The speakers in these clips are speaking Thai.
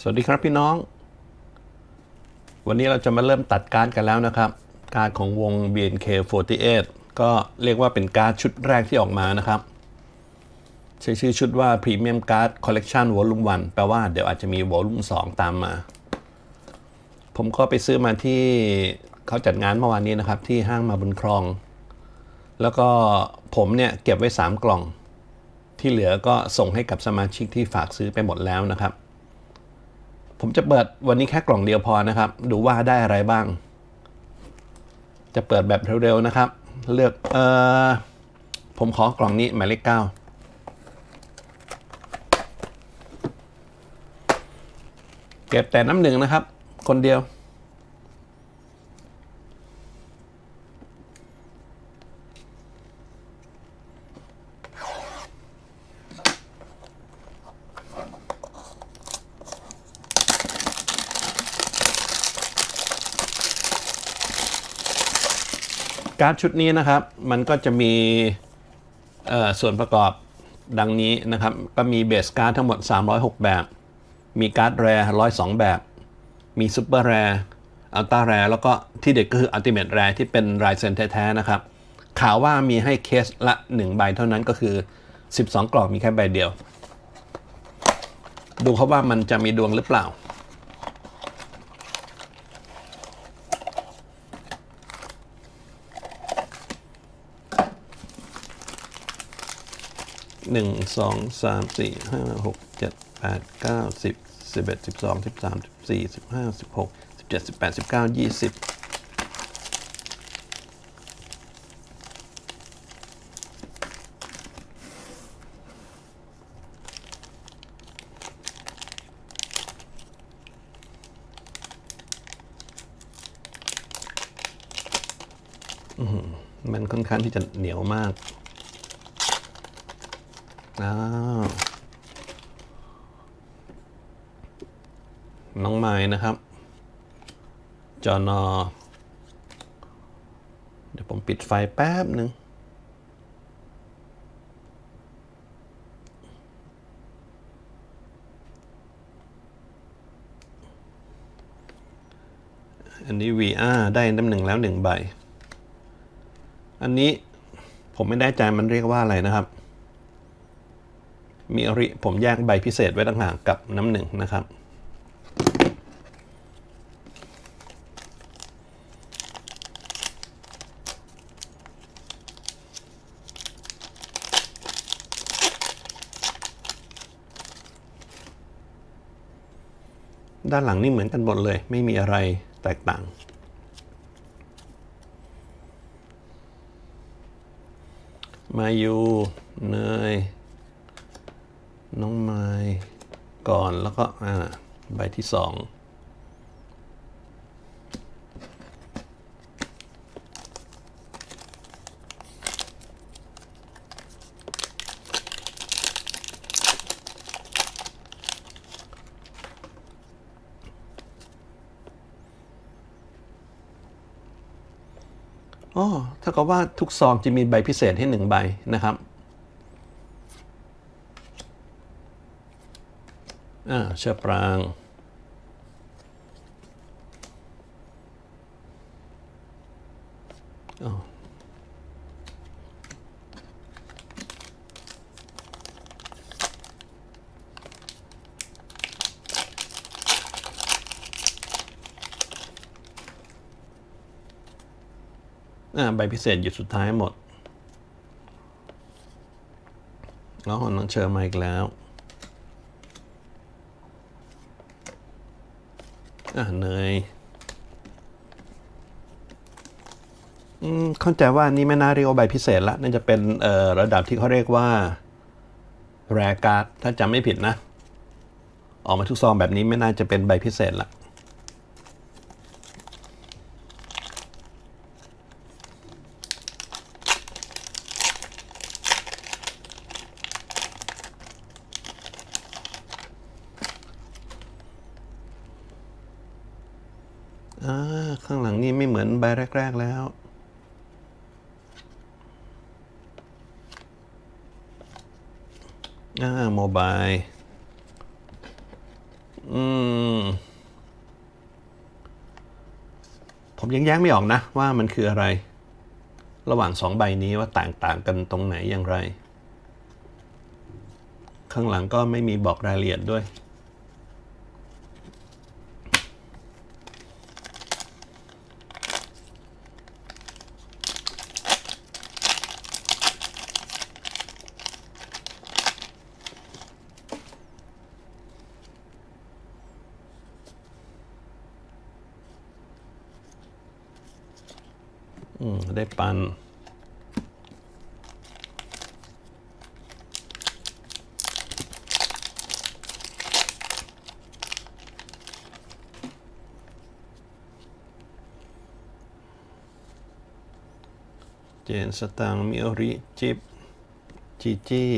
สวัสดีครับพี่น้อง วันนี้เราจะมาเริ่มตัดการ์ดกันแล้วนะครับ การ์ดของวง BNK48 ก็เรียกว่าเป็นการ์ดชุดแรกที่ออกมานะครับ ใช้ชื่อชุดว่า Premium Card Collection Volume 1แปลว่าเดี๋ยวอาจจะมี Volume 2 ตามมา ผมก็ไปซื้อมาที่เขาจัดงานเมื่อวานนี้นะครับ ที่ห้างมาบุญครอง แล้วก็ผมเนี่ยเก็บไว้ 3 กล่อง ที่เหลือก็ส่งให้กับสมาชิกที่ฝากซื้อไปหมดแล้วนะครับ ผมจะเปิดวันนี้แค่กล่องเดียวพอนะครับ ดูว่าได้อะไรบ้าง จะเปิดแบบเร็วๆนะครับ เลือกเออผมขอกล่องนี้หมายเลขเก้าเก็บแต่น้ำหนึ่งนะครับ คนเดียว การ์ดชุดนี้นะครับ มันก็จะมีส่วนประกอบดังนี้นะครับ ก็มีเบสการ์ดทั้งหมด 306 แบบ มีการ์ดแรร์102 แบบ มีซูเปอร์แรร์อัลต้าแรร์แล้วก็ที่เด็ดก็คืออัลติเม e แรร์ที่เป็นรายเซนแท้ๆนะครับ ข่าวว่ามีให้เคสละ 1 ใบเท่านั้นก็คือ 12 กล่องมีแค่ใบเดียว ดูเขาว่ามันจะมีดวงหรือเปล่า หนึ่งสองสามสี่ห้าหกเจ็ดแปดเก้าสิบสิบเอ็ดสิบสองสิบสามสิบสี่สิบห้าสิบหกสิบเจ็ดสิบแปดสิบเก้ายี่สิบมันค่อนข้างที่จะเหนียวมาก อ้าวน้องไม้นะครับ จอนอ เดี๋ยวผมปิดไฟแป๊บหนึ่งอันนี้ VR ได้น้ำหนึ่งแล้วหนึ่งใบ อันนี้ผมไม่แน่ใจมันเรียกว่าอะไรนะครับ มีริผมแยกใบพิเศษไว้ต่างหากกับน้ำหนึ่งนะครับด้านหลังนี่เหมือนกันหมดเลย ไม่มีอะไรแตกต่าง มายูเนย น้องไม้ ก็อ่าใบที่สองอ๋อถ้ากับว่าทุกซองจะมีใบพิเศษให้หนึ่งใบนะครับ อ่าเชือปราง อ่า ใบพิเศษอยู่สุดท้ายหมดแล้วของน้องเชอร์มาอีกแล้ว อ่าเนยอืมเข้าใจว่านี่ไม่น่าเรียกว่าใบพิเศษละน่าจะเป็นเอ่อระดับที่เขาเรียกว่าแรการ์ดถ้าจำไม่ผิดนะ ออกมาทุกซองแบบนี้ไม่น่าจะเป็นใบพิเศษละอ่าข้างหลังนี่ไม่เหมือนใบแรก ๆ แล้ว อ่าโมบายอืม ผมยังแยกไม่ออกนะ ว่ามันคืออะไร ระหว่างสองใบนี้ว่าต่างต่างกันตรงไหนอย่างไร ข้างหลังก็ไม่มีบอกรายละเอียดด้วย ได้ปัน เจนสตังมิโอริ จิบจีจี้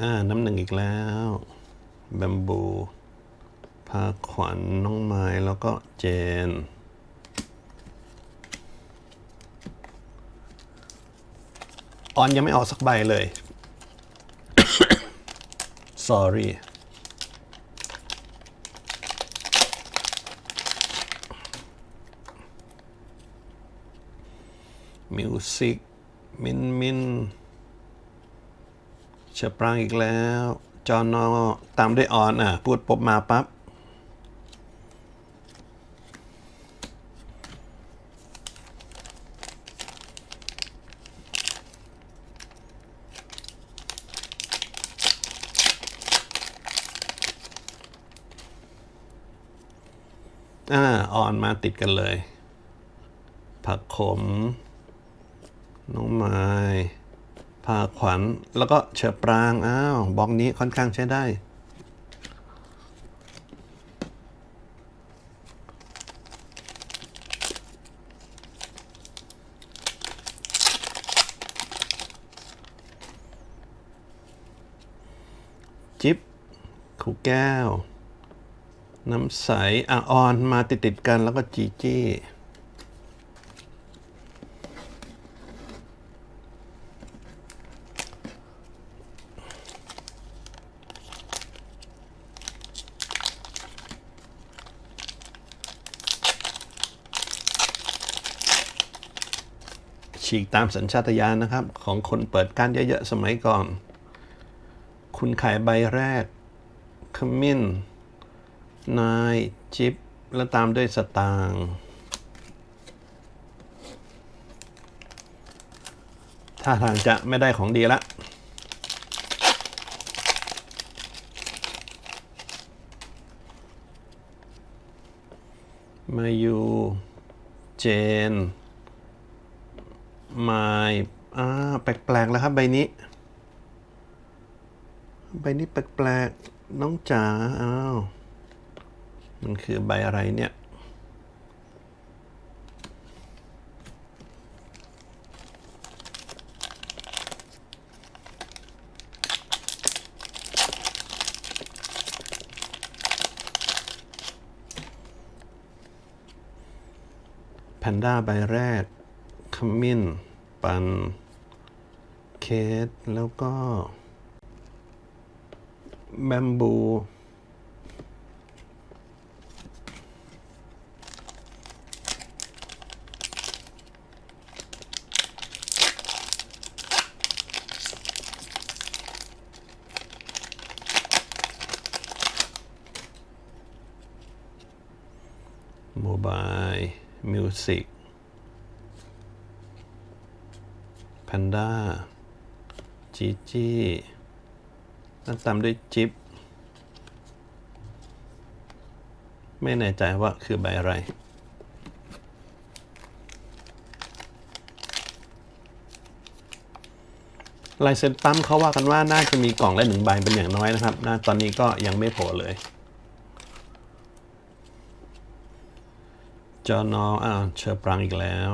อ่า น้ำหนึ่ง อีกแล้วแบมบูพาขวัญน้องไม้แล้วก็เจน ออนยังไม่ออกสักใบเลย sorry มิวสิกมินมิน เชอปรางอีกแล้ว จอนอตามด้วยออนอะ พูดปบมาปั๊บอ่าออนมาติดกันเลย ผักขม น้องไม้ พาขวัญแล้วก็เชอปราง อ้าวบล็อกนี้ค่อนข้างใช้ได้ จิ๊บขู่แก้ว น้ำใสอะออนมาติดติดกันแล้วก็จีจี้ ฉีกตามสัญชาตญาณนะครับ ของคนเปิดการเยอะๆสมัยก่อน คุณขายใบแรกขมิ้น นายจิบแล้วตามด้วยสตางค์ถ้าทางจะไม่ได้ของดีละมาอยู่เจน ไม้อ่าแปลกๆแล้วครับใบนี้ ใบนี้แปลกๆน้องจ๋าอ้าวมันคือใบอะไรเนี่ยแพนด้าใบแรก ขมิ้น ปัน เคส แล้วก็ แบมบู โมบาย มิวสิก แพนด้าจีจี้แล้วตามด้วยจิบไม่แน่ใจว่าคือใบอะไร ลายเซ็นปั๊มเขาว่ากันว่าน่าจะมีกล่องละหนึ่งใบเป็นอย่างน้อยนะครับนะตอนนี้ก็ยังไม่โผล่เลย จอนออ่าวเชอร์ปรางอีกแล้ว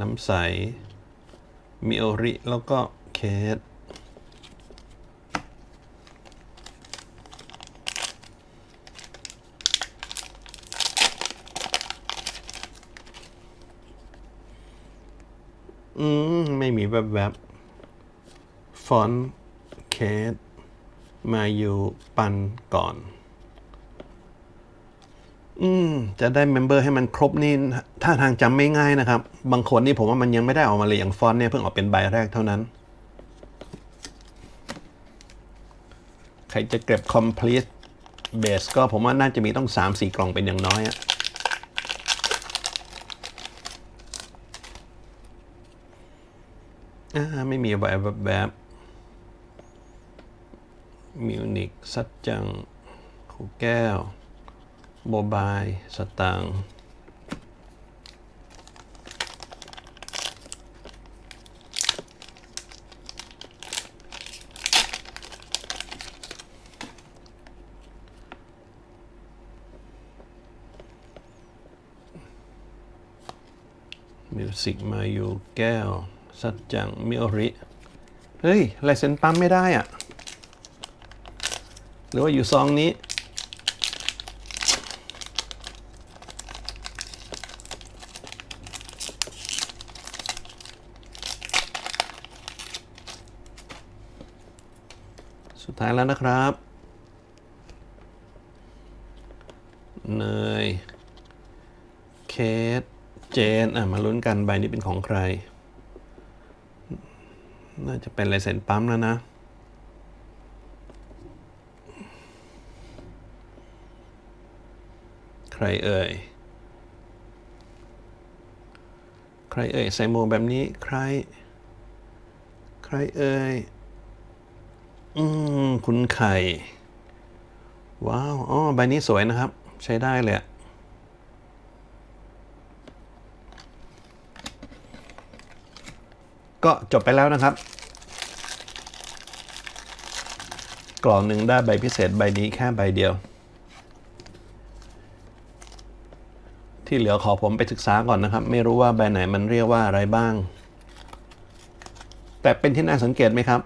น้ำใส มิโอริ แล้วก็เคสอืม ไม่มีแวบๆฟอนต์เคส มาอยู่ปันก่อน อืม จะได้เมมเบอร์ให้มันครบนี่ ถ้าทางจำไม่ง่ายนะครับ บางคนนี่ผมว่ามันยังไม่ได้ออกมาเลยอย่างฟอนต์เนี่ยเพิ่งออกเป็นใบแรกเท่านั้น ใครจะเก็บ complete base ก็ผมว่าน่าจะมีต้อง 3-4 กล่องเป็นอย่างน้อยอะอ่าไม่มีแบบแบบมิวนิกสัจจังคูแก้วโมบายสตังค์ มิวสิกมาอยู่แก้ว สัจจังมิโอริ เฮ้ยลายเซ็นปั๊มไม่ได้อะหรือว่าอยู่ซองนี้ สุดท้ายแล้วนะครับเนยเคส เจน อะ มาลุ้นกันใบนี้เป็นของใคร น่าจะเป็นลายเซ็นปั๊มแล้วนะ ใครเอ่ย ใครเอ่ย ใส่หมวกแบบนี้ใคร ใครเอ่ย อืม คุณไข่ ว้าว อ๋อ ใบนี้สวยนะครับ ใช้ได้เลยอะ ก็จบไปแล้วนะครับ กล่องหนึ่งได้ใบพิเศษใบนี้แค่ใบเดียว ที่เหลือขอผมไปศึกษาก่อนนะครับ ไม่รู้ว่าใบไหนมันเรียกว่าอะไรบ้าง แต่เป็นที่น่าสังเกตไหมครับ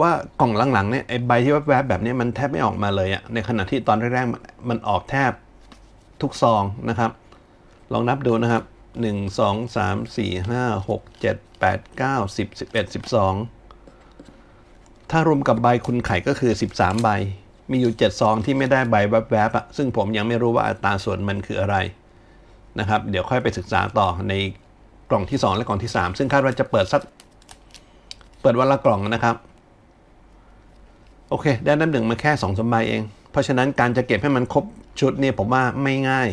ว่ากล่องหลังๆเนี่ยไอใบที่แวบๆแบบนี้มันแทบไม่ออกมาเลยอะในขณะที่ตอนแรกๆมันมันออกแทบทุกซองนะครับ ลองนับดูนะครับ 1 2 3 4 5 6 7 8 9 10 11 12ถ้ารวมกับใบคุณไข่ก็คือ13ใบ มีอยู่7ซองที่ไม่ได้ใบแวบๆอะซึ่งผมยังไม่รู้ว่าอัตราส่วนมันคืออะไรนะครับ เดี๋ยวค่อยไปศึกษาต่อในกล่องที่2และกล่องที่3ซึ่งคาดว่าจะเปิดสัก เปิดวันละกล่องนะครับ โอเค ได้น้ำหนึ่งมาแค่2องสมใบเอง เพราะฉะนั้นการจะเก็บให้มันครบชุดเนี่ยผมว่าไม่ง่าย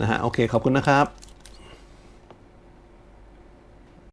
นะฮะโอเคขอบคุณนะครับ